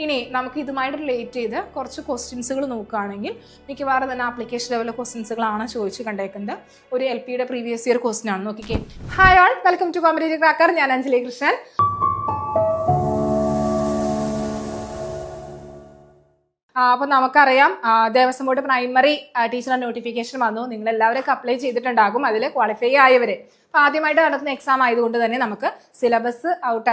ഇനി നമുക്ക് ഇതുമായിട്ട് റിലേറ്റ് ചെയ്ത് കുറച്ച് ക്വസ്റ്റ്യൻസുകൾ നോക്കുകയാണെങ്കിൽ മിക്കവാറും തന്നെ ആപ്ലിക്കേഷൻ ലെവൽ ക്വസ്റ്റ്യൻസുകളാണ് ചോദിച്ച് കണ്ടേക്കുന്നത്. ഒരു എൽ പിയുടെ പ്രീവിയസ് ഇയർ ക്വസ്റ്റ്യൻ ആണ്. നോക്കിക്കേ. Hi all welcome to competitive cracker ഞാൻ അഞ്ജലി കൃഷ്ണൻ. അപ്പോൾ നമുക്കറിയാം ദേവസ്വം ബോർഡ് പ്രൈമറി ടീച്ചറുടെ നോട്ടിഫിക്കേഷൻ വന്നു. നിങ്ങൾ എല്ലാവരും അപ്ലൈ ചെയ്തിട്ടുണ്ടാകും. അതിൽ ക്വാളിഫൈ ആയവരെ. അപ്പോൾ ആദ്യമായിട്ട് നടത്തുന്ന എക്സാം ആയതുകൊണ്ട് തന്നെ നമുക്ക് സിലബസ് ഔട്ട്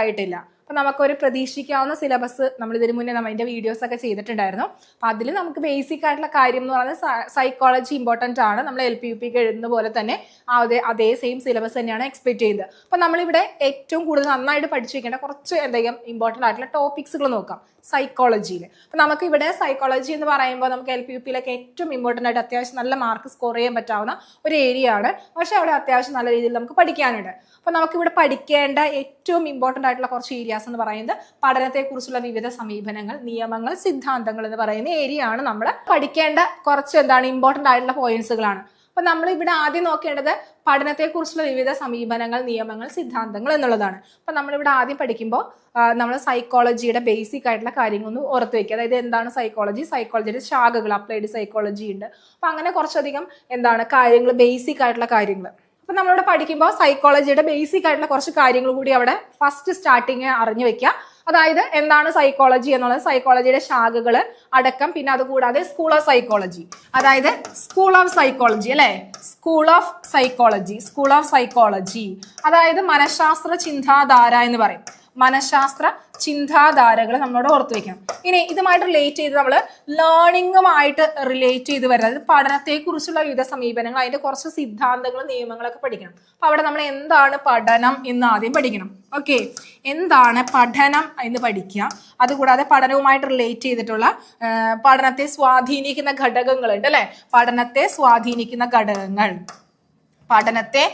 അപ്പോൾ നമുക്കൊരു പ്രതീക്ഷിക്കാവുന്ന സിലബസ് നമ്മൾ ഇതിനു മുന്നേ നമ്മൾ അതിന്റെ വീഡിയോസ് ഒക്കെ ചെയ്തിട്ടുണ്ടായിരുന്നു. അപ്പം അതിൽ നമുക്ക് ബേസിക് ആയിട്ടുള്ള കാര്യം എന്ന് പറയുന്നത് സൈക്കോളജി ഇമ്പോർട്ടന്റ് ആണ്. നമ്മൾ എൽ പി യു പിക്ക് എഴുതുന്ന പോലെ തന്നെ അതേ അതേ സെയിം സിലബസ് തന്നെയാണ് എക്സ്പെക്ട് ചെയ്യുന്നത് അപ്പം നമ്മളിവിടെ ഏറ്റവും കൂടുതൽ നന്നായിട്ട് പഠിച്ചു വയ്ക്കേണ്ട കുറച്ച് എന്തെങ്കിലും ഇമ്പോർട്ടന്റ് ആയിട്ടുള്ള ടോപ്പിക്സുകൾ നോക്കാം. സൈക്കോളജിയിൽ അപ്പോൾ നമുക്ക് ഇവിടെ സൈക്കോളജി എന്ന് പറയുമ്പോൾ നമുക്ക് എൽ പി യു പിയിലൊക്കെ ഏറ്റവും ഇമ്പോർട്ടന്റ് ആയിട്ട് അത്യാവശ്യം നല്ല മാർക്ക് സ്കോർ ചെയ്യാൻ പറ്റാവുന്ന ഒരു ഏരിയ ആണ്. പക്ഷേ അവിടെ അത്യാവശ്യം നല്ല രീതിയിൽ നമുക്ക് പഠിക്കാനുണ്ട്. അപ്പോൾ നമുക്കിവിടെ പഠിക്കേണ്ട ഏറ്റവും ഇമ്പോർട്ടന്റ് ആയിട്ടുള്ള കുറച്ച് ഏരിയാസ് എന്ന് പറയുന്നത് പഠനത്തെക്കുറിച്ചുള്ള വിവിധ സമീപനങ്ങൾ നിയമങ്ങൾ സിദ്ധാന്തങ്ങൾ എന്ന് പറയുന്ന ഏരിയ ആണ് നമ്മൾ പഠിക്കേണ്ട കുറച്ച് എന്താണ് ഇമ്പോർട്ടന്റ് ആയിട്ടുള്ള പോയിന്റ്സുകളാണ് അപ്പോൾ നമ്മൾ ഇവിടെ ആദ്യം നോക്കേണ്ടത് പഠനത്തെക്കുറിച്ചുള്ള വിവിധ സമീപനങ്ങൾ നിയമങ്ങൾ സിദ്ധാന്തങ്ങൾ എന്നുള്ളതാണ്. അപ്പോൾ നമ്മളിവിടെ ആദ്യം പഠിക്കുമ്പോൾ നമ്മൾ സൈക്കോളജിയുടെ ബേസിക് ആയിട്ടുള്ള കാര്യങ്ങളൊന്നും ഓർത്ത് വെക്കുക. അതായത് എന്താണ് സൈക്കോളജി സൈക്കോളജിയുടെ ശാഖകൾ അപ്ലൈഡ് സൈക്കോളജി ഉണ്ട്. അപ്പൊ അങ്ങനെ കുറച്ചധികം എന്താണ് കാര്യങ്ങൾ ബേസിക് ആയിട്ടുള്ള കാര്യങ്ങൾ അപ്പൊ നമ്മളിവിടെ പഠിക്കുമ്പോൾ സൈക്കോളജിയുടെ ബേസിക് ആയിട്ടുള്ള കുറച്ച് കാര്യങ്ങൾ കൂടി അവിടെ ഫസ്റ്റ് സ്റ്റാർട്ടിങ് അറിഞ്ഞു വെക്കുക അതായത് എന്താണ് സൈക്കോളജി എന്നുള്ളത്? സൈക്കോളജിയുടെ ശാഖകൾ അടക്കം പിന്നെ അതുകൂടാതെ സ്കൂൾ ഓഫ് സൈക്കോളജി അതായത് സ്കൂൾ ഓഫ് സൈക്കോളജി അല്ലേ? School of psychology school of psychology അതായത് മനഃശാസ്ത്ര ചിന്താധാര എന്ന് പറയും. മനഃശാസ്ത്ര ചിന്താധാരകൾ നമ്മളോട് ഓർത്ത് വെക്കണം. ഇനി ഇതുമായിട്ട് റിലേറ്റ് ചെയ്ത് നമ്മൾ ലേണിങ്ങുമായിട്ട് റിലേറ്റ് ചെയ്ത് വരുന്നത് പഠനത്തെക്കുറിച്ചുള്ള വിവിധ സമീപനങ്ങൾ അതിന്റെ കുറച്ച് സിദ്ധാന്തങ്ങളും നിയമങ്ങളൊക്കെ പഠിക്കണം. അപ്പം അവിടെ നമ്മൾ എന്താണ് പഠനം എന്ന് ആദ്യം പഠിക്കണം. ഓക്കെ എന്താണ് പഠനം എന്ന് പഠിക്കുക. അതുകൂടാതെ പഠനവുമായിട്ട് റിലേറ്റ് ചെയ്തിട്ടുള്ള പഠനത്തെ സ്വാധീനിക്കുന്ന ഘടകങ്ങളുണ്ട് അല്ലേ? പഠനത്തെ സ്വാധീനിക്കുന്ന ഘടകങ്ങൾ. പഠനത്തെ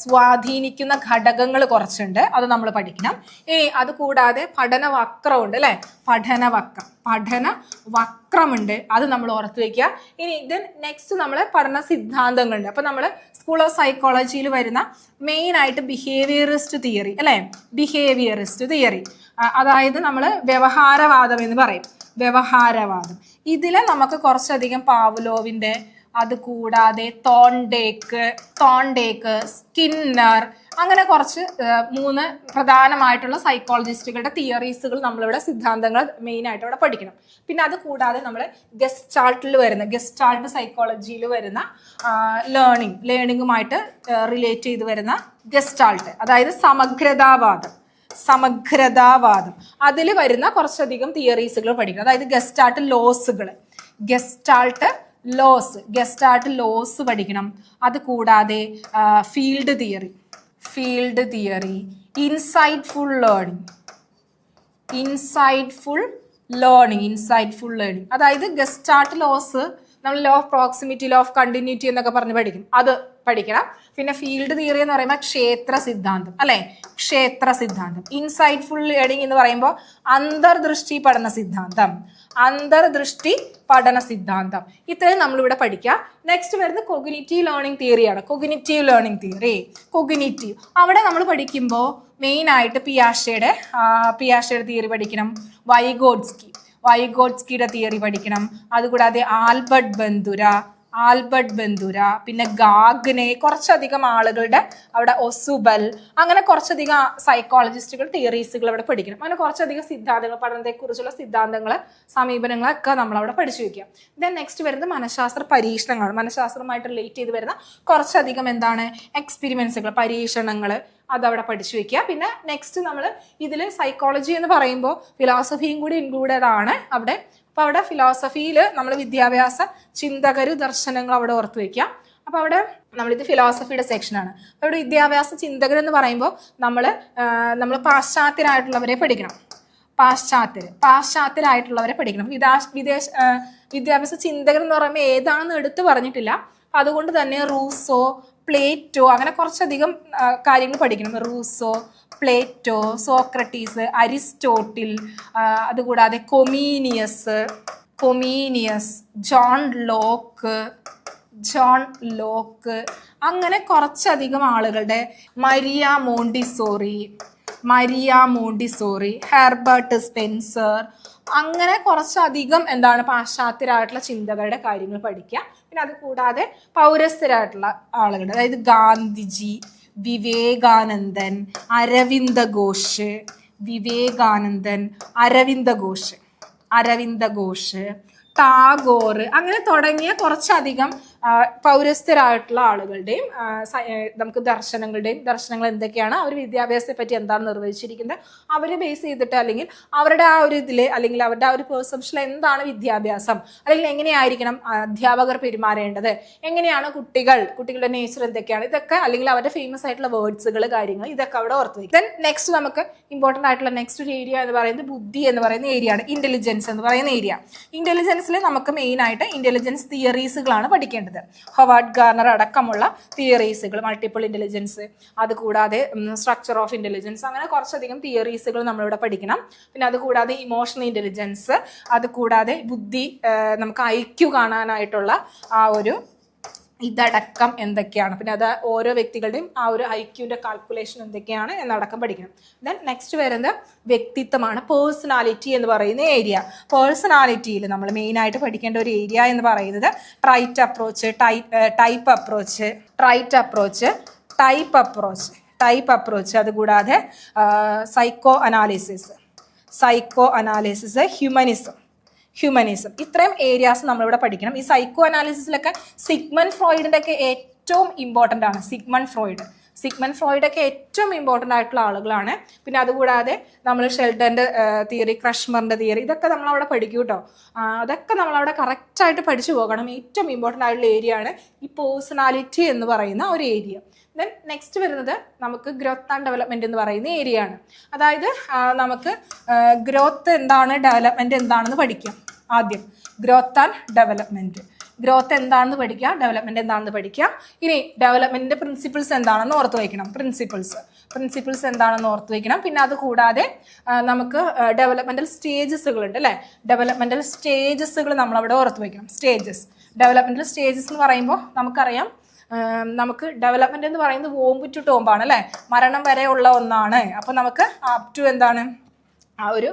സ്വാധീനിക്കുന്ന ഘടകങ്ങൾ കുറച്ചുണ്ട്. അത് നമ്മൾ പഠിക്കണം. ഇനി അത് കൂടാതെ പഠന വക്രമുണ്ട് അല്ലെ? പഠന വക്രം പഠന വക്രമുണ്ട് അത് നമ്മൾ ഓർത്ത് വയ്ക്കുക ഇനി ദെൻ നെക്സ്റ്റ് നമ്മൾ പഠന സിദ്ധാന്തങ്ങളുണ്ട്. അപ്പം നമ്മൾ സ്കൂൾ ഓഫ് സൈക്കോളജിയിൽ വരുന്ന മെയിൻ ആയിട്ട് ബിഹേവിയറിസ്റ്റ് തിയറി അല്ലേ? ബിഹേവിയറിസ്റ്റ് തിയറി അതായത് നമ്മൾ വ്യവഹാരവാദം എന്ന് പറയും. വ്യവഹാരവാദം. ഇതിൽ നമുക്ക് കുറച്ചധികം പാവ്ലോവിന്റെ അത് കൂടാതെ തോണ്ടേക്ക് തോണ്ടേക്ക് സ്കിന്നർ അങ്ങനെ കുറച്ച് മൂന്ന് പ്രധാനമായിട്ടുള്ള സൈക്കോളജിസ്റ്റുകളുടെ തിയറീസുകൾ നമ്മളിവിടെ സിദ്ധാന്തങ്ങൾ മെയിൻ ആയിട്ട് ഇവിടെ പഠിക്കണം. പിന്നെ അത് കൂടാതെ നമ്മൾ ഗസ്റ്റാൾട്ടിൽ വരുന്ന ഗസ്റ്റാൾട്ട് സൈക്കോളജിയിൽ വരുന്ന ലേണിംഗ് ലേണിംഗുമായിട്ട് റിലേറ്റ് ചെയ്ത് വരുന്ന ഗസ്റ്റാൾട്ട് അതായത് സമഗ്രതാവാദം സമഗ്രതാവാദം. അതിൽ വരുന്ന കുറച്ചധികം തിയറീസുകൾ പഠിക്കണം. അതായത് ഗസ്റ്റാൾട്ട് ലോസുകൾ ഗസ്റ്റാൾട്ട് ലോസ് ഗസ്റ്റാർട്ട് ലോസ് പഠിക്കണം. അത് കൂടാതെ field theory field theory insightful learning insightful learning insightful learning അതായത് ഗസ്റ്റാർട്ട് ലോസ് നമ്മൾ law of proximity law of continuity എന്നൊക്കെ പറഞ്ഞ് പഠിക്കും. അത് പഠിക്കണം. പിന്നെ ഫീൽഡ് തിയറി എന്ന് പറയുമ്പോൾ ക്ഷേത്ര സിദ്ധാന്തം അല്ലെ? ക്ഷേത്ര സിദ്ധാന്തം. ഇൻസൈറ്റ്ഫുൾ ലേണിംഗ് എന്ന് പറയുമ്പോൾ അന്തർദൃഷ്ടി പഠന സിദ്ധാന്തം. അന്തർദൃഷ്ടി പഠന സിദ്ധാന്തം. ഇത്രയും നമ്മളിവിടെ പഠിക്കുക നെക്സ്റ്റ് വരുന്ന കൊഗ്നിറ്റീവ് ലേണിംഗ് തിയറിയാണ് കൊഗ്നിറ്റീവ് ലേണിംഗ് തിയറി കൊഗ്നിറ്റീവ് അവിടെ നമ്മൾ പഠിക്കുമ്പോൾ മെയിനായിട്ട് പിയാഷയുടെ പിയാഷയുടെ തിയറി പഠിക്കണം. വൈഗോഡ്സ്കി. വൈഗോഡ്സ്കിയുടെ തിയറി പഠിക്കണം. അതുകൂടാതെ ആൽബർട്ട് ബന്ദുര. ആൽബർട്ട് ബന്ദുര പിന്നെ ഗാഗ്നെ കുറച്ചധികം ആളുകളുടെ അവിടെ ഒസുബൽ അങ്ങനെ കുറച്ചധികം സൈക്കോളജിസ്റ്റുകൾ തിയറീസുകൾ അവിടെ പഠിക്കണം. അങ്ങനെ കുറച്ചധികം സിദ്ധാന്തങ്ങൾ പഠനത്തെക്കുറിച്ചുള്ള സിദ്ധാന്തങ്ങൾ സമീപനങ്ങളൊക്കെ നമ്മൾ അവിടെ പഠിച്ചു വയ്ക്കുക. ദെൻ നെക്സ്റ്റ് വരുന്നത് മനഃശാസ്ത്ര പരീക്ഷണങ്ങൾ മനഃശാസ്ത്രമായിട്ട് റിലേറ്റ് ചെയ്ത് വരുന്ന കുറച്ചധികം എന്താണ്? എക്സ്പീരിമെൻസുകൾ പരീക്ഷണങ്ങൾ അതവിടെ പഠിച്ചു വെക്കുക പിന്നെ നെക്സ്റ്റ് നമ്മൾ ഇതിൽ സൈക്കോളജി എന്ന് പറയുമ്പോൾ ഫിലോസഫിയും കൂടി ഇൻക്ലൂഡഡ് ആണ് അവിടെ അപ്പോൾ അവിടെ ഫിലോസഫിയിൽ നമ്മൾ വിദ്യാഭ്യാസ ചിന്തകര് ദർശനങ്ങൾ അവിടെ ഓർത്ത് വെക്കാം. അപ്പോൾ അവിടെ നമ്മളിത് ഫിലോസഫിയുടെ സെക്ഷനാണ് അപ്പോൾ ഇവിടെ വിദ്യാഭ്യാസ ചിന്തകർ എന്ന് പറയുമ്പോൾ നമ്മൾ നമ്മൾ പാശ്ചാത്യരായിട്ടുള്ളവരെ പഠിക്കണം. പാശ്ചാത്യർ പാശ്ചാത്യരായിട്ടുള്ളവരെ പഠിക്കണം. വിദാ വിദേശ ആ, വിദ്യാഭ്യാസ ചിന്തകർ എന്ന് പറയുമ്പോൾ ഏതാണെന്ന് എടുത്തു പറഞ്ഞിട്ടില്ല. അതുകൊണ്ട് തന്നെ റൂസോ പ്ലേറ്റോ അങ്ങനെ കുറച്ചധികം കാര്യങ്ങൾ പഠിക്കണം. റൂസോ പ്ലേറ്റോ സോക്രട്ടീസ് അരിസ്റ്റോട്ടിൽ അതുകൂടാതെ Comenius Comenius John Locke John Locke അങ്ങനെ കുറച്ചധികം ആളുകളുടെ Maria Montessori Maria Montessori Herbert Spencer അങ്ങനെ കുറച്ചധികം എന്താണ് പാശ്ചാത്യരായിട്ടുള്ള ചിന്തകളുടെ കാര്യങ്ങൾ പഠിക്കുക. പിന്നെ അത് കൂടാതെ പൗരസ്ഥരായിട്ടുള്ള ആളുകളുടെ അതായത് ഗാന്ധിജി വിവേകാനന്ദൻ അരവിന്ദ ഘോഷ് വിവേകാനന്ദൻ അരവിന്ദ ഘോഷ് അരവിന്ദ ഘോഷ് ടാഗോർ അങ്ങനെ തുടങ്ങിയ കുറച്ചധികം പൗരസ്ഥരായിട്ടുള്ള ആളുകളുടെയും നമുക്ക് ദർശനങ്ങളുടെയും ദർശനങ്ങൾ എന്തൊക്കെയാണ് അവർ വിദ്യാഭ്യാസത്തെ പറ്റി എന്താണ് നിർവഹിച്ചിരിക്കുന്നത് അവരെ ബേസ് ചെയ്തിട്ട് അല്ലെങ്കിൽ അവരുടെ ആ ഒരു ഇതിൽ അല്ലെങ്കിൽ അവരുടെ ആ ഒരു പെർസെപ്ഷനിൽ എന്താണ് വിദ്യാഭ്യാസം അല്ലെങ്കിൽ എങ്ങനെയായിരിക്കണം അധ്യാപകർ പെരുമാറേണ്ടത് എങ്ങനെയാണ് കുട്ടികൾ കുട്ടികളുടെ നേച്ചർ എന്തൊക്കെയാണ് ഇതൊക്കെ അല്ലെങ്കിൽ അവരുടെ ഫേമസ് ആയിട്ടുള്ള വേർഡ്സുകൾ കാര്യങ്ങൾ ഇതൊക്കെ അവിടെ ഓർത്ത് വയ്ക്കും ദെൻ നെക്സ്റ്റ് നമുക്ക് ഇമ്പോർട്ടന്റ് ആയിട്ടുള്ള നെക്സ്റ്റ് ഒരു ഏരിയ എന്ന് പറയുന്നത് ബുദ്ധി എന്ന് പറയുന്ന ഏരിയ ആണ് ഇന്റലിജൻസ് എന്ന് പറയുന്ന ഏരിയ ഇന്റലിജൻസിൽ നമുക്ക് മെയിൻ ആയിട്ട് ഇന്റലിജൻസ് തിയറീസുകളാണ് പഠിക്കേണ്ടത്. ഹൊവാർഡ് ഗാർണർ അടക്കമുള്ള തിയറീസുകൾ മൾട്ടിപ്പിൾ ഇന്റലിജൻസ് അതുകൂടാതെ സ്ട്രക്ചർ ഓഫ് ഇന്റലിജൻസ് അങ്ങനെ കുറച്ചധികം തിയറീസുകൾ നമ്മളിവിടെ പഠിക്കണം. പിന്നെ അതുകൂടാതെ ഇമോഷണൽ ഇന്റലിജൻസ് അതുകൂടാതെ ബുദ്ധി നമുക്ക് ഐക്യു കാണാനായിട്ടുള്ള ആ ഒരു ഇതടക്കം എന്തൊക്കെയാണ്? പിന്നെ അത് ഓരോ വ്യക്തികളുടെയും ആ ഒരു ഐക്യൂന്റെ കാൽക്കുലേഷൻ എന്തൊക്കെയാണ് എന്നടക്കം പഠിക്കണം. ദെൻ നെക്സ്റ്റ് വരുന്നത് വ്യക്തിത്വമാണ്. പേഴ്സണാലിറ്റി എന്ന് പറയുന്ന ഏരിയ പേഴ്സണാലിറ്റിയിൽ നമ്മൾ മെയിനായിട്ട് പഠിക്കേണ്ട ഒരു ഏരിയ എന്ന് പറയുന്നത് trait approach type type approach trait approach type approach type approach അതുകൂടാതെ psycho analysis psycho analysis humanism humanism ഇത്രയും ഏരിയാസ് നമ്മളിവിടെ പഠിക്കണം. ഈ സൈക്കോ അനാലിസിസിലൊക്കെ സിഗ്മൻ ഫ്രോയിഡിന്റെ ഒക്കെ ഏറ്റവും ഇമ്പോർട്ടന്റ് ആണ്. Sigmund Freud. സിഗ്മൻ ഫ്രോയിഡൊക്കെ ഏറ്റവും ഇമ്പോർട്ടന്റ് ആയിട്ടുള്ള ആളുകളാണ്. പിന്നെ അതുകൂടാതെ നമ്മൾ ഷെൽഡന്റെ തിയറി ക്രഷ്മറിന്റെ തിയറി ഇതൊക്കെ നമ്മളവിടെ പഠിക്കും കേട്ടോ. അതൊക്കെ നമ്മളവിടെ കറക്റ്റായിട്ട് പഠിച്ചു പോകണം. ഏറ്റവും ഇമ്പോർട്ടന്റ് ആയിട്ടുള്ള ഏരിയ ആണ് ഈ പേഴ്സണാലിറ്റി എന്ന് പറയുന്ന ഒരു ഏരിയ ദെൻ നെക്സ്റ്റ് വരുന്നത് നമുക്ക് ഗ്രോത്ത് ആൻഡ് ഡെവലപ്മെന്റ് എന്ന് പറയുന്ന ഏരിയ ആണ്. അതായത് നമുക്ക് ഗ്രോത്ത് എന്താണ് ഡെവലപ്മെന്റ് എന്താണെന്ന് പഠിക്കാം ആദ്യം. ഗ്രോത്ത് ആൻഡ് ഡെവലപ്മെന്റ് ഗ്രോത്ത് എന്താണെന്ന് പഠിക്കുക ഡെവലപ്മെന്റ് എന്താണെന്ന് പഠിക്കുക ഇനി ഡെവലപ്മെന്റിന്റെ പ്രിൻസിപ്പിൾസ് എന്താണെന്ന് ഓർത്ത് വയ്ക്കണം. പ്രിൻസിപ്പിൾസ് പ്രിൻസിപ്പിൾസ് എന്താണെന്ന് ഓർത്ത് വയ്ക്കണം. പിന്നെ അത് കൂടാതെ നമുക്ക് ഡെവലപ്മെന്റൽ സ്റ്റേജസുകൾ ഉണ്ട് അല്ലേ? ഡെവലപ്മെന്റൽ സ്റ്റേജസുകൾ നമ്മളവിടെ ഓർത്ത് വയ്ക്കണം. സ്റ്റേജസ് ഡെവലപ്മെന്റൽ സ്റ്റേജസ് എന്ന് പറയുമ്പോൾ നമുക്കറിയാം നമുക്ക് ഡെവലപ്മെന്റ് എന്ന് പറയുന്നത് വോമ്പ് ടു ടോമ്പാണ് അല്ലേ? മരണം വരെ ഉള്ള ഒന്നാണ്. അപ്പോൾ നമുക്ക് അപ് ടു എന്താണ്? ആ ഒരു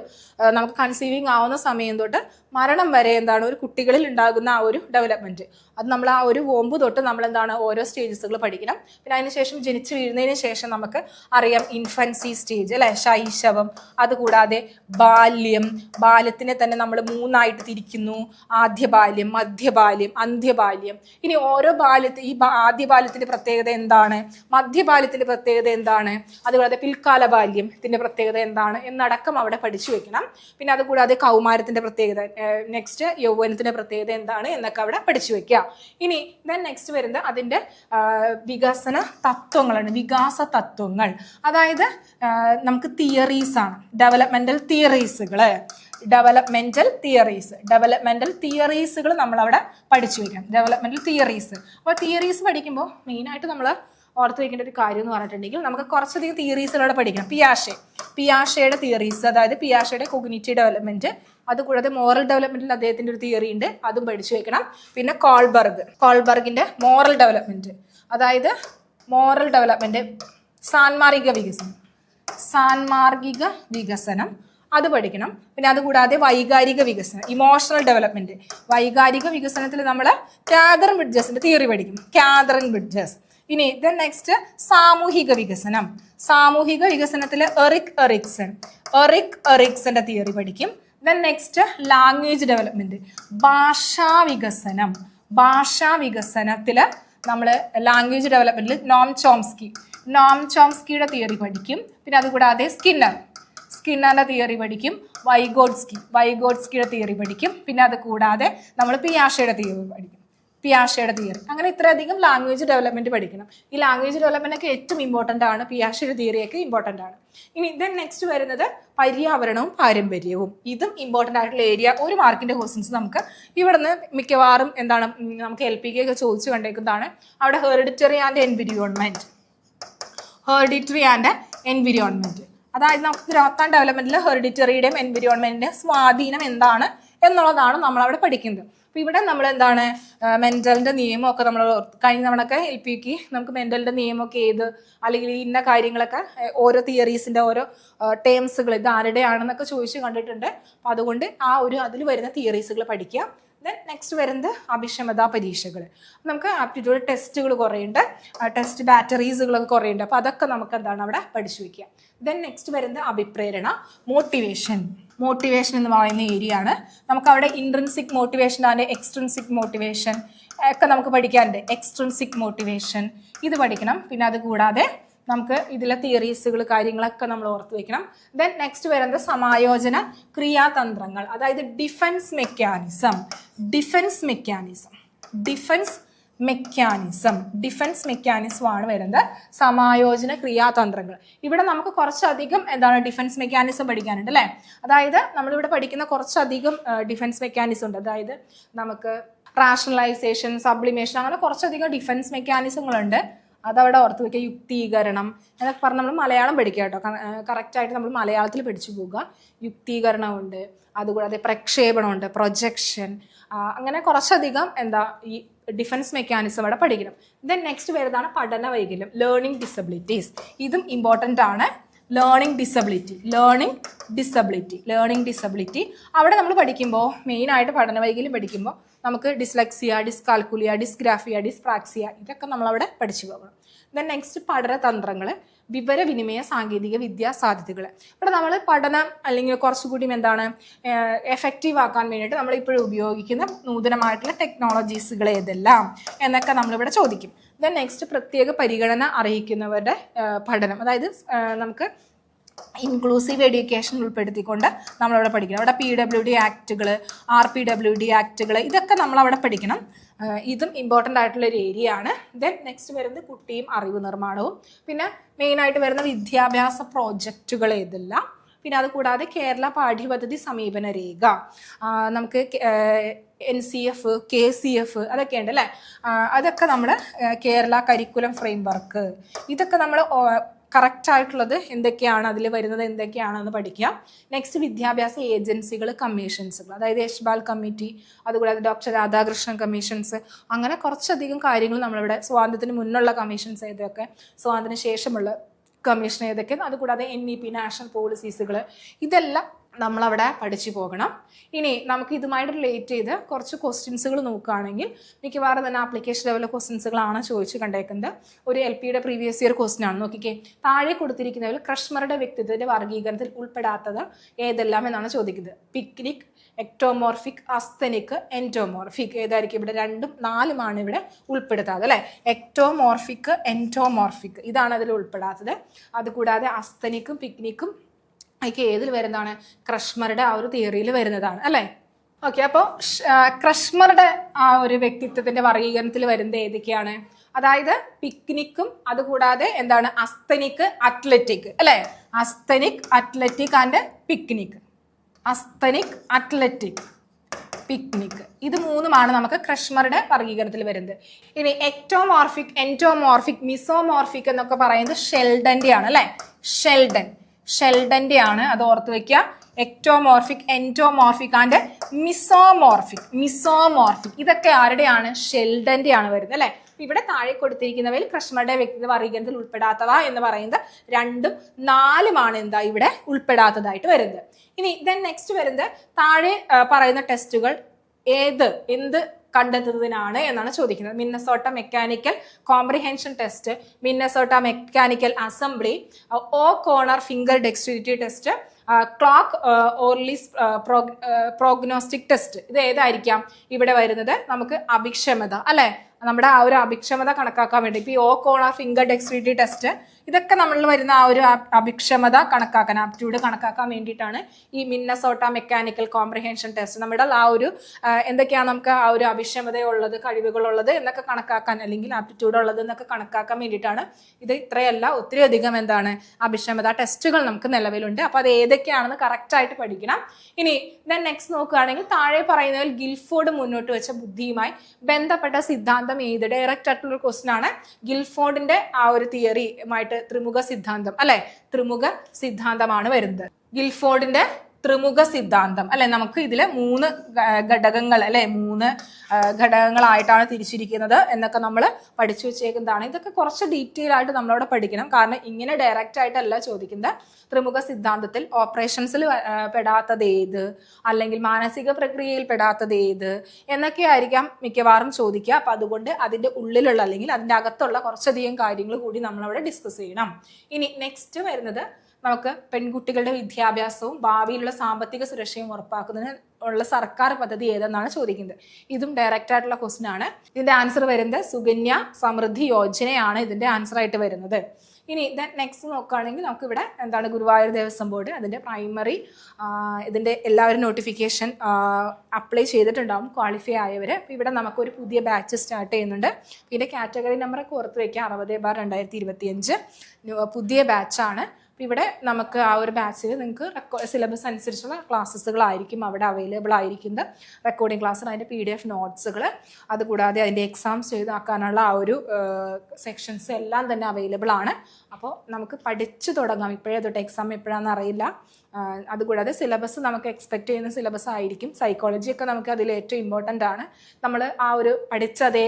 നമുക്ക് കൺസീവിങ് ആവുന്ന സമയം തൊട്ട് മരണം വരെ എന്താണ്? ഒരു കുട്ടികളിൽ ഉണ്ടാകുന്ന ആ ഒരു ഡെവലപ്മെന്റ് അത് നമ്മൾ ആ ഒരു ഓമ്പ് തൊട്ട് നമ്മൾ എന്താണ് ഓരോ സ്റ്റേജസുകൾ പഠിക്കണം. പിന്നെ അതിനുശേഷം ജനിച്ചു വീഴുന്നതിന് ശേഷം നമുക്ക് അറിയാം ഇൻഫൻസി സ്റ്റേജ് അല്ലെ? ശൈശവം. അതുകൂടാതെ ബാല്യം. ബാല്യത്തിനെ തന്നെ നമ്മൾ മൂന്നായിട്ട് തിരിക്കുന്നു. ആദ്യ ബാല്യം മധ്യബാല്യം അന്ത്യബാല്യം. ഇനി ഓരോ ബാല്യത്തിൽ ഈ ആദ്യ ബാല്യത്തിന്റെ പ്രത്യേകത എന്താണ്? മധ്യബാല്യത്തിന്റെ പ്രത്യേകത എന്താണ്? അതുകൂടാതെ പിൽക്കാല ബാല്യം ഇതിന്റെ പ്രത്യേകത എന്താണ്? എന്നടക്കം അവിടെ പഠിച്ചു വെക്കണം. പിന്നെ അതുകൂടാതെ കൗമാരത്തിന്റെ പ്രത്യേകത. നെക്സ്റ്റ് യൗവനത്തിന്റെ പ്രത്യേകത എന്താണ്? എന്നൊക്കെ അവിടെ പഠിച്ചു വെക്കുക. ഇനി ദെൻ നെക്സ്റ്റ് വരുന്നത് അതിന്റെ വികസന തത്വങ്ങളാണ്. വികാസ തത്വങ്ങൾ. അതായത് നമുക്ക് തിയറീസ് ആണ്. ഡെവലപ്മെന്റൽ തിയറീസുകൾ ഡെവലപ്മെന്റൽ തിയറീസ് ഡെവലപ്മെന്റൽ തിയറീസുകൾ നമ്മളവിടെ പഠിച്ചു വയ്ക്കാം ഡെവലപ്മെന്റൽ തിയറീസ് അപ്പോൾ തിയറീസ് പഠിക്കുമ്പോൾ മെയിനായിട്ട് നമ്മൾ ഓർത്ത് വയ്ക്കേണ്ട ഒരു കാര്യം എന്ന് പറഞ്ഞിട്ടുണ്ടെങ്കിൽ നമുക്ക് കുറച്ചധികം തിയറീസിലൂടെ പഠിക്കണം. പിയാഷെ. പിയാഷയുടെ തിയറീസ് അതായത് പിയാഷയുടെ കൊഗ്നിറ്റീവ് ഡെവലപ്മെന്റ് അതുകൂടാതെ മോറൽ ഡെവലപ്മെന്റിൽ അദ്ദേഹത്തിന്റെ ഒരു തിയറി ഉണ്ട്. അതും പഠിച്ചു വെക്കണം. പിന്നെ കോൾബർഗ്. കോൾബർഗിന്റെ മോറൽ ഡെവലപ്മെന്റ് അതായത് മോറൽ ഡെവലപ്മെന്റ് സാൻമാർഗിക വികസനം. സാൻമാർഗിക വികസനം. അത് പഠിക്കണം. പിന്നെ അതുകൂടാതെ വൈകാരിക വികസനം ഇമോഷണൽ ഡെവലപ്മെന്റ് വൈകാരിക വികസനത്തിൽ നമ്മൾ കാതറിൻ ബ്രിഡ്ജസിന്റെ തിയറി പഠിക്കും. കാതറിൻ ബ്രിഡ്ജസ് ഇനി ദെൻ നെക്സ്റ്റ് സാമൂഹിക വികസനം. സാമൂഹിക വികസനത്തിലെ എറിക് എറിക്സൺ. എറിക് എറിക്സന്റെ തിയറി പഠിക്കും. ദെൻ നെക്സ്റ്റ് ലാംഗ്വേജ് ഡെവലപ്മെന്റ് ഭാഷാ വികസനം. ഭാഷാ വികസനത്തിൽ നമ്മൾ ലാംഗ്വേജ് ഡെവലപ്മെന്റിൽ നോം ചോംസ്കി. നോം ചോംസ്കിയുടെ തിയറി പഠിക്കും. പിന്നെ അതുകൂടാതെ സ്കിന്നർ. സ്കിന്നറിന്റെ തിയറി പഠിക്കും. വൈഗോഡ്സ്കി. വൈഗോഡ്സ്കിയുടെ തിയറി പഠിക്കും. പിന്നെ അത് കൂടാതെ നമ്മൾ പിയാഷയുടെ തിയറി പഠിക്കും. പിയാഷയുടെ തിയറി അങ്ങനെ ഇത്രയധികം ലാംഗ്വേജ് ഡെവലപ്മെന്റ് പഠിക്കണം. ഈ ലാംഗ്വേജ് ഡെവലപ്മെന്റ് ഒക്കെ ഏറ്റവും ഇമ്പോർട്ടന്റ് ആണ്. പിയാഷയുടെ തിയറിയൊക്കെ ഇമ്പോർട്ടന്റ് ആണ്. ഇനി ദെൻ നെക്സ്റ്റ് വരുന്നത് പര്യാവരണവും പാരമ്പര്യവും. ഇതും ഇമ്പോർട്ടന്റ് ആയിട്ടുള്ള ഏരിയ ഒരു മാർക്കിന്റെ ക്വസ്റ്റ്യൻസ് നമുക്ക് ഇവിടുന്ന് മിക്കവാറും എന്താണ് നമുക്ക് എൽ പി കെ ഒക്കെ ചോദിച്ചു കണ്ടേക്കുന്നതാണ്. അവിടെ hereditary and environment hereditary and environment അതായത് നമുക്ക് ഗ്രാത്താൻ ഡെവലപ്മെന്റിൽ ഹെറിഡിറ്ററിയുടെയും എൻവിരിയോൺമെന്റിന്റെ സ്വാധീനം എന്താണ് എന്നുള്ളതാണ് നമ്മൾ അവിടെ പഠിക്കുന്നത്. അപ്പൊ ഇവിടെ നമ്മൾ എന്താണ് മെന്റലിന്റെ നിയമമൊക്കെ നമ്മൾ കഴിഞ്ഞ തവണക്കെ എൽ പിക്ക് നമുക്ക് മെന്റലിന്റെ നിയമമൊക്കെ ഏത് അല്ലെങ്കിൽ ഇന്ന കാര്യങ്ങളൊക്കെ ഓരോ തിയറീസിന്റെ ഓരോ ടേംസുകൾ ഇത് ആരുടെയാണെന്നൊക്കെ ചോദിച്ച് കണ്ടിട്ടുണ്ട്. അപ്പോൾ അതുകൊണ്ട് ആ ഒരു അതിൽ വരുന്ന തിയറീസുകൾ പഠിക്കുക. ദെൻ നെക്സ്റ്റ് വരുന്നത് അഭിക്ഷമതാ പരീക്ഷകൾ നമുക്ക് ആപ്റ്റിറ്റ്യൂഡ് ടെസ്റ്റുകൾ കുറേ ഉണ്ട് ടെസ്റ്റ് ബാറ്ററീസുകളൊക്കെ കുറേ ഉണ്ട് അപ്പോൾ അതൊക്കെ നമുക്ക് എന്താണ് അവിടെ പഠിച്ചു വയ്ക്കുക ദെൻ നെക്സ്റ്റ് വരുന്നത് അഭിപ്രേരണ മോട്ടിവേഷൻ മോട്ടിവേഷൻ എന്ന് പറയുന്ന ഏരിയ ആണ്. നമുക്ക് അവിടെ ഇൻട്രൻസിക് മോട്ടിവേഷൻ ആണ് എക്സ്ട്രൻസിക് മോട്ടിവേഷൻ ഒക്കെ നമുക്ക് പഠിക്കാറുണ്ട് എക്സ്ട്രൻസിക് മോട്ടിവേഷൻ ഇത് പഠിക്കണം. പിന്നെ അത് കൂടാതെ നമുക്ക് ഇതിലെ തിയറീസുകൾ കാര്യങ്ങളൊക്കെ നമ്മൾ ഓർത്ത് വെക്കണം. ദെൻ നെക്സ്റ്റ് വരുന്നത് സമായോജന ക്രിയാതന്ത്രങ്ങൾ. അതായത് defence mechanism defence mechanism defence mechanism defence mechanism ആണ് വരുന്നത്. സമായോജന ക്രിയാതന്ത്രങ്ങൾ. ഇവിടെ നമുക്ക് കുറച്ചധികം എന്താണ് ഡിഫൻസ് മെക്കാനിസം പഠിക്കാനുണ്ട് അല്ലേ? അതായത് നമ്മളിവിടെ പഠിക്കുന്ന കുറച്ചധികം ഡിഫൻസ് മെക്കാനിസം ഉണ്ട്. അതായത് നമുക്ക് റാഷണലൈസേഷൻ സബ്ലിമേഷൻ അങ്ങനെ കുറച്ചധികം ഡിഫൻസ് മെക്കാനിസങ്ങളുണ്ട് അതവിടെ ഓർത്ത് വയ്ക്കുക യുക്തീകരണം എന്നൊക്കെ പറഞ്ഞ് നമ്മൾ മലയാളം പഠിക്കുക കേട്ടോ. കറക്റ്റായിട്ട് നമ്മൾ മലയാളത്തിൽ പഠിച്ചു പോവുക. യുക്തീകരണമുണ്ട്. അതുകൂടാതെ പ്രക്ഷേപണമുണ്ട്. പ്രൊജക്ഷൻ അങ്ങനെ കുറച്ചധികം എന്താ ഈ ഡിഫൻസ് മെക്കാനിസം അവിടെ പഠിക്കണം. ദെൻ നെക്സ്റ്റ് വരുന്നതാണ് പഠന വൈകല്യം ലേണിംഗ് ഡിസബിലിറ്റീസ് ഇതും ഇമ്പോർട്ടന്റ് ആണ്. Learning disability learning disability learning disability അവിടെ നമ്മൾ പഠിക്കുമ്പോൾ മെയിനായിട്ട് പഠന വൈകല്യം പഠിക്കുമ്പോൾ നമുക്ക് ഡിസ്ലക്സിയ ഡിസ്കാൽക്കുലിയ ഡിസ്ഗ്രാഫിയ ഡിസ്പ്രാക്സിയ ഇതൊക്കെ നമ്മളവിടെ പഠിച്ചു പോകണം. ദെൻ നെക്സ്റ്റ് പഠനതന്ത്രങ്ങൾ വിവരവിനിമയ സാങ്കേതിക വിദ്യാ സാധ്യതകൾ. ഇവിടെ നമ്മൾ പഠനം അല്ലെങ്കിൽ കുറച്ചുകൂടി എന്താണ് എഫക്റ്റീവ് ആക്കാൻ വേണ്ടിയിട്ട് നമ്മൾ ഇപ്പോഴും ഉപയോഗിക്കുന്ന നൂതനമായിട്ടുള്ള ടെക്നോളജീസുകൾ ഏതെല്ലാം എന്നൊക്കെ നമ്മളിവിടെ ചോദിക്കും. ദെൻ നെക്സ്റ്റ് പ്രത്യേക പരിഗണന അറിയിക്കുന്നവരുടെ പഠനം. അതായത് നമുക്ക് ഇൻക്ലൂസീവ് എഡ്യൂക്കേഷൻ ഉൾപ്പെടുത്തിക്കൊണ്ട് നമ്മളവിടെ പഠിക്കണം. അവിടെ പി ഡബ്ല്യു ഡി ആക്റ്റുകൾ ആർ പി ഡബ്ല്യു ഡി ആക്റ്റുകൾ ഇതൊക്കെ നമ്മളവിടെ പഠിക്കണം. ഇതും ഇമ്പോർട്ടന്റ് ആയിട്ടുള്ള ഒരു ഏരിയ ആണ്. ദെൻ നെക്സ്റ്റ് വരുന്നത് കുട്ടിയും അറിവ് നിർമ്മാണവും. പിന്നെ മെയിനായിട്ട് വരുന്ന വിദ്യാഭ്യാസ പ്രോജക്റ്റുകൾ ഏതെല്ലാം? പിന്നെ അതുകൂടാതെ കേരള പാഠ്യപദ്ധതി സമീപന രേഖ. നമുക്ക് N C F K C F അതൊക്കെ ഉണ്ട് അല്ലേ? അതൊക്കെ നമ്മൾ കേരള കരിക്കുലം ഫ്രെയിം വർക്ക് ഇതൊക്കെ നമ്മൾ കറക്റ്റ് ആയിട്ടുള്ളത് എന്തൊക്കെയാണ് അതിൽ വരുന്നത് എന്തൊക്കെയാണെന്ന് പഠിക്കാം. നെക്സ്റ്റ് വിദ്യാഭ്യാസ ഏജൻസികൾ കമ്മീഷൻസുകൾ അതായത് യശ്ബാൽ കമ്മിറ്റി അതുകൂടാതെ ഡോക്ടർ രാധാകൃഷ്ണൻ കമ്മീഷൻസ് അങ്ങനെ കുറച്ചധികം കാര്യങ്ങൾ നമ്മളിവിടെ സ്വാതന്ത്ര്യത്തിന് മുന്നുള്ള കമ്മീഷൻസ് ഏതൊക്കെ സ്വാതന്ത്ര്യത്തിന് ശേഷമുള്ള കമ്മീഷൻ ഏതൊക്കെ അതുകൂടാതെ എൻ ഇ പി നാഷണൽ പോളിസീസുകൾ ഇതെല്ലാം നമ്മളവിടെ പഠിച്ചു പോകണം. ഇനി നമുക്ക് ഇതുമായിട്ട് റിലേറ്റ് ചെയ്ത് കുറച്ച് ക്വസ്റ്റ്യൻസുകൾ നോക്കുകയാണെങ്കിൽ മിക്കവാറും തന്നെ ആപ്ലിക്കേഷൻ ലെവലിലെ ക്വസ്റ്റ്യൻസുകളാണ് ചോദിച്ചു കണ്ടേക്കുന്നത്. ഒരു എൽ പിയുടെ പ്രീവിയസ് ഇയർ ക്വസ്റ്റ്യൻ ആണ്. നോക്കിക്കേ. താഴെ കൊടുത്തിരിക്കുന്നതിൽ ക്രഷ്മറുടെ വ്യക്തിത്വത്തിന്റെ വർഗീകരണത്തിൽ ഉൾപ്പെടാത്തത് ഏതെല്ലാം എന്നാണ് ചോദിക്കുന്നത്. പിക്നിക് എക്ടോമോർഫിക് അസ്തനിക് എന്റോമോർഫിക് ഏതായിരിക്കും ഇവിടെ രണ്ടും നാലുമാണ് ഇവിടെ ഉൾപ്പെടുത്താതെ അല്ലേ? എക്ടോമോർഫിക് എന്റോമോർഫിക് ഇതാണ് അതിൽ ഉൾപ്പെടാത്തത്. അതുകൂടാതെ അസ്തനിക്കും പിക്നിക്കും ഒക്കെ ഏതിൽ വരുന്നതാണ്? ക്രഷ്മറുടെ ആ ഒരു തിയറിയിൽ വരുന്നതാണ് അല്ലേ? ഓക്കെ അപ്പോൾ ക്രഷ്മറുടെ ആ ഒരു വ്യക്തിത്വത്തിന്റെ വർഗീകരണത്തിൽ വരുന്നത് ഏതൊക്കെയാണ്? അതായത് പിക്നിക്കും അതുകൂടാതെ എന്താണ്? അസ്തനിക് അത്ലറ്റിക് അല്ലേ? Asthenic athletic and picnic. Asthenic athletic picnic. ഇത് മൂന്നുമാണ് നമുക്ക് ക്രഷ്മറുടെ വർഗീകരണത്തിൽ വരുന്നത്. ഇനി എക്ടോമോർഫിക് എന്റോമോർഫിക് മിസോമോർഫിക് എന്നൊക്കെ പറയുന്നത് ഷെൽഡന്റെ ആണ് അല്ലെ? ഷെൽഡൻ. ഷെൽഡന്റെ ആണ്. അത് ഓർത്ത് വെക്കുക എക്ടോമോർഫിക് എന്റോമോർഫിക് ആൻഡ് മിസോമോർഫിക് മിസോമോർഫിക്. ഇതൊക്കെ ആരുടെയാണ്? ഷെൽഡന്റെ ആണ് വരുന്നത് അല്ലെ? ഇവിടെ താഴെ കൊടുത്തിരിക്കുന്നവയിൽ കൃഷ്ണയുടെ വ്യക്തിത്വ വർഗീകരണത്തിൽ ഉൾപ്പെടാത്തവ എന്ന് പറയുന്നത് രണ്ടും നാലുമാണ് എന്താ ഇവിടെ ഉൾപ്പെടാത്തതായിട്ട് വരുന്നത്. ഇനി ദെൻ നെക്സ്റ്റ് വരുന്നത് താഴെ പറയുന്ന ടെസ്റ്റുകൾ ഏത്? എന്ത് കണ്ടെത്തുന്നതിനാണ് എന്നാണ് ചോദിക്കുന്നത്. Minnesota mechanical comprehension test Minnesota mechanical assembly O'Connor finger dexterity test clock Orleans prognostic test. ഇത് ഏതായിരിക്കാം ഇവിടെ വരുന്നത്? നമുക്ക് അഭിക്ഷമത അല്ലേ? നമ്മുടെ ആ ഒരു അഭിക്ഷമത കണക്കാക്കാൻ വേണ്ടി. ഇപ്പോൾ ഈ O'Connor finger dexterity test ഇതൊക്കെ നമ്മൾ വരുന്ന ആ ഒരു അഭിക്ഷമത കണക്കാക്കാൻ ആപ്റ്റ്യൂഡ് കണക്കാക്കാൻ വേണ്ടിയിട്ടാണ് ഈ മിന്നസോട്ട മെക്കാനിക്കൽ കോംപ്രിഹെൻഷൻ ടെസ്റ്റ് നമ്മുടെ ആ ഒരു എന്തൊക്കെയാണ് നമുക്ക് ആ ഒരു അഭിക്ഷമതയുള്ളത് കഴിവുകളുള്ളത് എന്നൊക്കെ കണക്കാക്കാൻ അല്ലെങ്കിൽ ആപ്റ്റിറ്റ്യൂഡ് ഉള്ളത് എന്നൊക്കെ കണക്കാക്കാൻ വേണ്ടിയിട്ടാണ് ഇത് ഇത്രയല്ല ഒത്തിരി അധികം എന്താണ് അഭിക്ഷമത ടെസ്റ്റുകൾ നമുക്ക് നിലവിലുണ്ട്. അപ്പോൾ അത് ഏതൊക്കെയാണെന്ന് കറക്റ്റായിട്ട് പഠിക്കണം. ഇനി ദെൻ നെക്സ്റ്റ് നോക്കുകയാണെങ്കിൽ താഴെ പറയുന്നതിൽ ഗിൽഫോർഡ് മുന്നോട്ട് വെച്ച ബുദ്ധിയുമായി ബന്ധപ്പെട്ട സിദ്ധാന്തം ഏത്? ഡയറക്റ്റ് ആയിട്ടുള്ള ഒരു ക്വസ്റ്റൻ ആണ്. ഗിൽഫോർഡിന്റെ ആ ഒരു തിയറിയുമായിട്ട് ത്രിമുഖ സിദ്ധാന്തം അല്ലെ? ത്രിമുഖ സിദ്ധാന്തമാണ് വരുന്നത്. ഗിൽഫോർഡിന്റെ ത്രിമുഖ സിദ്ധാന്തം. അല്ലെ നമുക്ക് ഇതിലെ മൂന്ന് ഘടകങ്ങൾ അല്ലെ മൂന്ന് ഘടകങ്ങളായിട്ടാണ് തിരിച്ചിരിക്കുന്നത് എന്നൊക്കെ നമ്മൾ പഠിച്ചു വെച്ചേക്കുന്നതാണ്. ഇതൊക്കെ കുറച്ച് ഡീറ്റെയിൽ ആയിട്ട് നമ്മളവിടെ പഠിക്കണം. കാരണം ഇങ്ങനെ ഡയറക്റ്റ് ആയിട്ടല്ല ചോദിക്കുന്നത്. ത്രിമുഖ സിദ്ധാന്തത്തിൽ ഓപ്പറേഷൻസിൽ പെടാത്തത് ഏത്? അല്ലെങ്കിൽ മാനസിക പ്രക്രിയയിൽ പെടാത്തത് ഏത്? എന്നൊക്കെ ആയിരിക്കാം മിക്കവാറും ചോദിക്കുക. അപ്പം അതുകൊണ്ട് അതിന്റെ ഉള്ളിലുള്ള അല്ലെങ്കിൽ അതിന്റെ അകത്തുള്ള കുറച്ചധികം കാര്യങ്ങൾ കൂടി നമ്മളവിടെ ഡിസ്കസ് ചെയ്യണം. ഇനി നെക്സ്റ്റ് വരുന്നത് നമുക്ക് പെൺകുട്ടികളുടെ വിദ്യാഭ്യാസവും ഭാവിയിലുള്ള സാമ്പത്തിക സുരക്ഷയും ഉറപ്പാക്കുന്നതിന് ഉള്ള സർക്കാർ പദ്ധതി ഏതെന്നാണ് ചോദിക്കുന്നത്. ഇതും ഡയറക്റ്റ് ആയിട്ടുള്ള ക്വസ്റ്റ്യൻ ആണ്. ഇതിന്റെ ആൻസർ വരുന്നത് സുകന്യ സമൃദ്ധി യോജനയാണ് ഇതിന്റെ ആൻസർ ആയിട്ട് വരുന്നത്. ഇനി നെക്സ്റ്റ് നോക്കുകയാണെങ്കിൽ നമുക്ക് ഇവിടെ എന്താണ് ഗുരുവായൂർ ദേവസ്വം ബോർഡ് അതിന്റെ പ്രൈമറി ഇതിന്റെ എല്ലാവരും നോട്ടിഫിക്കേഷൻ അപ്ലൈ ചെയ്തിട്ടുണ്ടാവും ക്വാളിഫൈ ആയവർ ഇവിടെ നമുക്കൊരു പുതിയ ബാച്ച് സ്റ്റാർട്ട് ചെയ്യുന്നുണ്ട്. ഇതിന്റെ കാറ്റഗറി നമ്പറൊക്കെ ഓർത്ത് വയ്ക്കുക അറുപത് ബാർ രണ്ടായിരത്തി ഇരുപത്തിയഞ്ച്. പുതിയ ബാച്ചാണ് ഇവിടെ നമുക്ക് ആ ഒരു ബാച്ചിൽ നിങ്ങൾക്ക് റെക്കോ സിലബസ് അനുസരിച്ചുള്ള ക്ലാസ്സുകളായിരിക്കും അവിടെ അവൈലബിൾ ആയിരിക്കുന്നത്. റെക്കോർഡിംഗ് ക്ലാസ് അതിന്റെ പി ഡി എഫ് നോട്ട്സുകൾ അതുകൂടാതെ അതിന്റെ എക്സാംസ് എഴുതാക്കാനുള്ള ആ ഒരു സെക്ഷൻസ് എല്ലാം തന്നെ അവൈലബിൾ ആണ്. അപ്പോൾ നമുക്ക് പഠിച്ചു തുടങ്ങാം. ഇപ്പോഴേ തൊട്ട് എക്സാം എപ്പോഴാണെന്ന് അറിയില്ല. അതുകൂടാതെ സിലബസ് നമുക്ക് എക്സ്പെക്ട് ചെയ്യുന്ന സിലബസ് ആയിരിക്കും. സൈക്കോളജി ഒക്കെ നമുക്ക് അതിൽ ഏറ്റവും ഇമ്പോർട്ടന്റ് ആണ്. നമ്മൾ ആ ഒരു പഠിച്ചതേ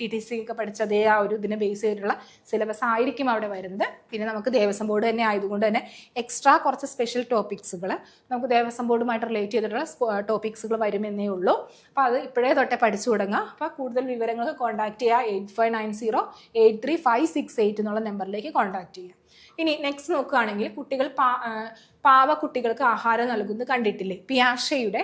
ടി ടി സി ഒക്കെ പഠിച്ചതേ ആ ഒരു ഇതിനെ ബേസ് ചെയ്തിട്ടുള്ള സിലബസ് ആയിരിക്കും അവിടെ വരുന്നത്. പിന്നെ നമുക്ക് ദേവസ്വം ബോർഡ് തന്നെ ആയതുകൊണ്ട് തന്നെ എക്സ്ട്രാ കുറച്ച് സ്പെഷ്യൽ ടോപ്പിക്സുകൾ നമുക്ക് ദേവസ്വം ബോർഡുമായിട്ട് റിലേറ്റ് ചെയ്തിട്ടുള്ള ടോപ്പിക്സുകൾ വരുമെന്നേ ഉള്ളൂ. അപ്പോൾ അത് ഇപ്പോഴേ തൊട്ടേ പഠിച്ചു തുടങ്ങുക അപ്പോൾ കൂടുതൽ വിവരങ്ങൾക്ക് കോൺടാക്ട് ചെയ്യുക eight five nine zero eight three five six eight എന്നുള്ള നമ്പറിലേക്ക് കോൺടാക്ട് ചെയ്യുക ഇനി നെക്സ്റ്റ് നോക്കുകയാണെങ്കിൽ കുട്ടികൾ പാ പാവ കുട്ടികൾക്ക് ആഹാരം നൽകുന്നത് കണ്ടിട്ടില്ലേ? പിയാഷയുടെ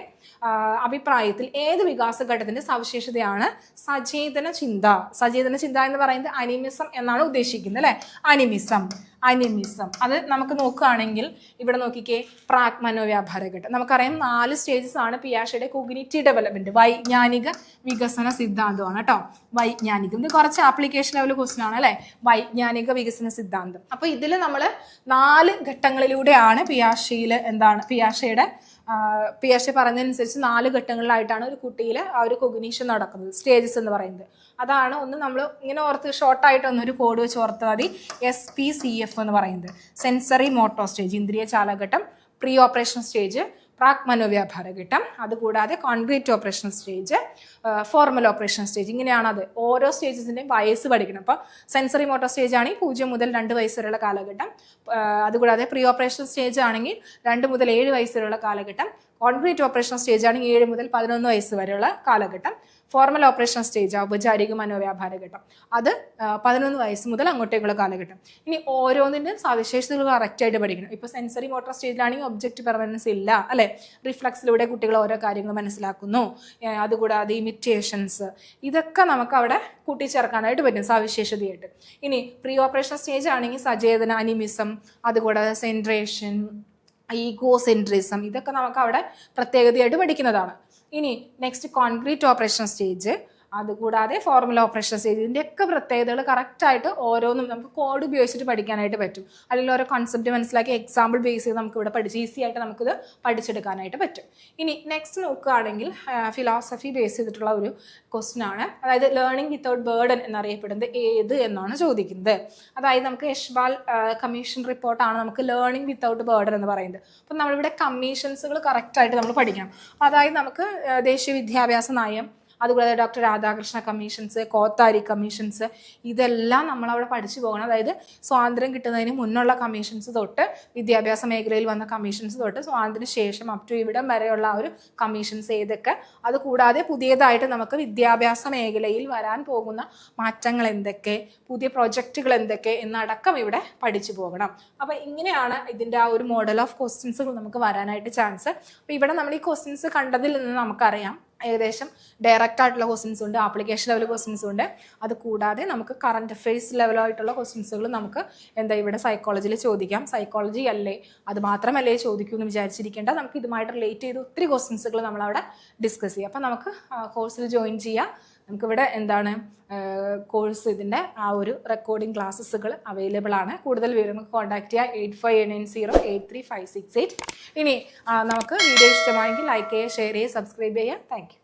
അഭിപ്രായത്തിൽ ഏത് വികാസഘട്ടത്തിന്റെ സവിശേഷതയാണ് സചേതന ചിന്ത സചേതന ചിന്ത എന്ന് പറയുന്നത് അനിമിസം എന്നാണ് ഉദ്ദേശിക്കുന്നത് അല്ലേ? അനിമിസം. അനിമിസം അത് നമുക്ക് നോക്കുകയാണെങ്കിൽ ഇവിടെ നോക്കിക്കേ പ്രാക് മനോവ്യാപാര ഘട്ടം. നമുക്കറിയാം നാല് സ്റ്റേജസ് ആണ് പിയാഷയുടെ കോഗ്നിറ്റീവ് ഡെവലപ്മെന്റ് വൈജ്ഞാനിക വികസന സിദ്ധാന്തമാണ് കേട്ടോ. വൈജ്ഞാനികം. ഇത് കുറച്ച് ആപ്ലിക്കേഷൻ ലെവൽ ക്വസ്റ്റൻ ആണ് അല്ലേ? വൈജ്ഞാനിക വികസന സിദ്ധാന്തം. അപ്പൊ ഇതിൽ നമ്മൾ നാല് ഘട്ടങ്ങളിലൂടെയാണ് പിയാഷയിൽ എന്താണ് പിയാഷയുടെ പിയാഷ പറഞ്ഞതനുസരിച്ച് നാല് ഘട്ടങ്ങളിലായിട്ടാണ് ഒരു കുട്ടിയിൽ ആ ഒരു കൊഗ്നീഷൻ നടക്കുന്നത് സ്റ്റേജസ് എന്ന് പറയുന്നത്. അതാണ് ഒന്ന് നമ്മൾ ഇങ്ങനെ ഓർത്ത് ഷോർട്ടായിട്ട് ഒരു കോഡ് വെച്ച് ഓർത്ത് മതി. എസ് പി സി എഫ് എന്ന് പറയുന്നത്. സെൻസറി മോട്ടോ സ്റ്റേജ് ഇന്ദ്രിയ ചാലഘട്ടം പ്രീ ഓപ്പറേഷൻ സ്റ്റേജ് പ്രാക് മനോവ്യാപാര ഘട്ടം അതുകൂടാതെ concrete operation stage formal operation stage ഇങ്ങനെയാണ് അത് ഓരോ സ്റ്റേജസിന്റെയും വയസ്സ് പഠിക്കണം. അപ്പോൾ സെൻസറി മോട്ടോർ സ്റ്റേജ് ആണെങ്കിൽ പൂജ്യം മുതൽ രണ്ട് വയസ്സ് വരെയുള്ള കാലഘട്ടം. അതുകൂടാതെ പ്രീ ഓപ്പറേഷൻ സ്റ്റേജ് ആണെങ്കിൽ രണ്ട് മുതൽ ഏഴ് വയസ്സ് വരെയുള്ള കാലഘട്ടം. കോൺക്രീറ്റ് ഓപ്പറേഷൻ സ്റ്റേജ് ആണെങ്കിൽ ഏഴ് മുതൽ പതിനൊന്ന് വയസ്സ് വരെയുള്ള കാലഘട്ടം. ഫോർമൽ ഓപ്പറേഷൻ സ്റ്റേജ് ഔപചാരിക മനോവ്യാപാര ഘട്ടം. അത് പതിനൊന്ന് വയസ്സ് മുതൽ അങ്ങോട്ടേക്കുള്ള കാലഘട്ടം. ഇനി ഓരോന്നിന്റെയും സവിശേഷതകൾ കറക്റ്റായിട്ട് പഠിക്കണം. ഇപ്പോൾ സെൻസറി മോട്ടോർ സ്റ്റേജിലാണെങ്കിൽ ഒബ്ജക്റ്റ് പെർമനൻസ് ഇല്ല അല്ലേ? റിഫ്ലക്സിലൂടെ കുട്ടികൾ ഓരോ കാര്യങ്ങൾ മനസ്സിലാക്കുന്നു. അതുകൂടാതെ ഇമിറ്റേഷൻസ് ഇതൊക്കെ നമുക്ക് അവിടെ കൂട്ടിച്ചേർക്കാനായിട്ട് പറ്റും സവിശേഷതയായിട്ട്. ഇനി പ്രീ ഓപ്പറേഷൻ സ്റ്റേജ് ആണെങ്കിൽ സചേതന അനിമിസം അതുകൂടാതെ സെൻട്രേഷൻ ഈഗോ സെൻട്രിസം ഇതൊക്കെ നമുക്ക് അവിടെ പ്രത്യേകതയായിട്ട് പഠിക്കുന്നതാണ്. ഇനി നെക്സ്റ്റ് കോൺക്രീറ്റ് ഓപ്പറേഷൻ സ്റ്റേജ് അതുകൂടാതെ ഫോർമുല ഓപ്പറേഷൻസ് ഇതിന്റെയൊക്കെ പ്രത്യേകതകൾ കറക്റ്റായിട്ട് ഓരോന്നും നമുക്ക് കോഡ് ഉപയോഗിച്ചിട്ട് പഠിക്കാനായിട്ട് പറ്റും. അല്ലെങ്കിൽ ഓരോ കൺസെപ്റ്റ് മനസ്സിലാക്കി എക്സാമ്പിൾ ബേസ് ചെയ്ത് നമുക്ക് ഇവിടെ പഠിച്ച് ഈസി ആയിട്ട് നമുക്കിത് പഠിച്ചെടുക്കാനായിട്ട് പറ്റും. ഇനി നെക്സ്റ്റ് നോക്കുകയാണെങ്കിൽ ഫിലോസഫി ബേസ് ചെയ്തിട്ടുള്ള ഒരു ക്വസ്റ്റ്യൻ ആണ്. അതായത് ലേണിംഗ് വിത്തൗട്ട് ബേർഡൻ എന്നറിയപ്പെടുന്നത് ഏത് എന്നാണ് ചോദിക്കുന്നത്. അതായത് നമുക്ക് യഷ്ബാൽ കമ്മീഷൻ റിപ്പോർട്ടാണ് നമുക്ക് ലേണിംഗ് വിത്തൗട്ട് ബേർഡൻ എന്ന് പറയുന്നത്. അപ്പം നമ്മളിവിടെ കമ്മീഷൻസുകൾ കറക്റ്റായിട്ട് നമ്മൾ പഠിക്കണം. അതായത് നമുക്ക് ദേശീയ വിദ്യാഭ്യാസ നയം അതുകൂടാതെ doctor Radhakrishna commissions Kothari commissions ഇതെല്ലാം നമ്മളവിടെ പഠിച്ചു പോകണം. അതായത് സ്വാതന്ത്ര്യം കിട്ടുന്നതിന് മുന്നുള്ള കമ്മീഷൻസ് തൊട്ട് വിദ്യാഭ്യാസ മേഖലയിൽ വന്ന കമ്മീഷൻസ് തൊട്ട് സ്വാതന്ത്ര്യ ശേഷം അപ് ടു ഇവിടം വരെയുള്ള ആ ഒരു കമ്മീഷൻസ് ഏതൊക്കെ. അതുകൂടാതെ പുതിയതായിട്ട് നമുക്ക് വിദ്യാഭ്യാസ മേഖലയിൽ വരാൻ പോകുന്ന മാറ്റങ്ങൾ എന്തൊക്കെ പുതിയ പ്രൊജക്റ്റുകൾ എന്തൊക്കെ എന്നടക്കം ഇവിടെ പഠിച്ചു പോകണം. അപ്പോൾ ഇങ്ങനെയാണ് ഇതിന്റെ ആ ഒരു മോഡൽ ഓഫ് ക്വസ്റ്റ്യൻസുകൾ നമുക്ക് വരാനായിട്ട് ചാൻസ് അപ്പോൾ ഇവിടെ നമ്മൾ ഈ ക്വസ്റ്റ്യൻസ് കണ്ടതിൽ നിന്ന് നമുക്കറിയാം. ഏകദേശം ഡയറക്റ്റ് ആയിട്ടുള്ള ക്വസ്റ്റ്യൻസ് ഉണ്ട് ആപ്ലിക്കേഷൻ ലെവൽ ക്വസ്റ്റ്യൻസ് ഉണ്ട്. അത് കൂടാതെ നമുക്ക് കറണ്ട് അഫയേഴ്സ് ലെവലായിട്ടുള്ള ക്വസ്റ്റ്യൻസുകൾ നമുക്ക് എന്താ ഇവിടെ സൈക്കോളജിയിൽ ചോദിക്കാം. സൈക്കോളജി അല്ലേ? അത് മാത്രമല്ലേ ചോദിക്കൂ എന്ന് വിചാരിച്ചിരിക്കേണ്ട. നമുക്ക് ഇതുമായിട്ട് റിലേറ്റ് ചെയ്ത് ഒത്തിരി ക്വസ്റ്റ്യൻസുകൾ നമ്മളവിടെ ഡിസ്കസ് ചെയ്യാം. അപ്പം നമുക്ക് കോഴ്സിൽ ജോയിൻ ചെയ്യാം. നമുക്കിവിടെ എന്താണ് കോഴ്സ് ഇതിന്റെ ആ ഒരു റെക്കോർഡിംഗ് ക്ലാസ്സുകൾ അവൈലബിൾ ആണ്. കൂടുതൽ വിവരങ്ങൾ കോൺടാക്ട് ചെയ്യുക eight five eight nine zero eight three five six eight ഇനി നമുക്ക് വീഡിയോ ഇഷ്ടമായെങ്കിൽ ലൈക്ക് ചെയ്യുക ഷെയർ ചെയ്യുക സബ്സ്ക്രൈബ് ചെയ്യുക. താങ്ക്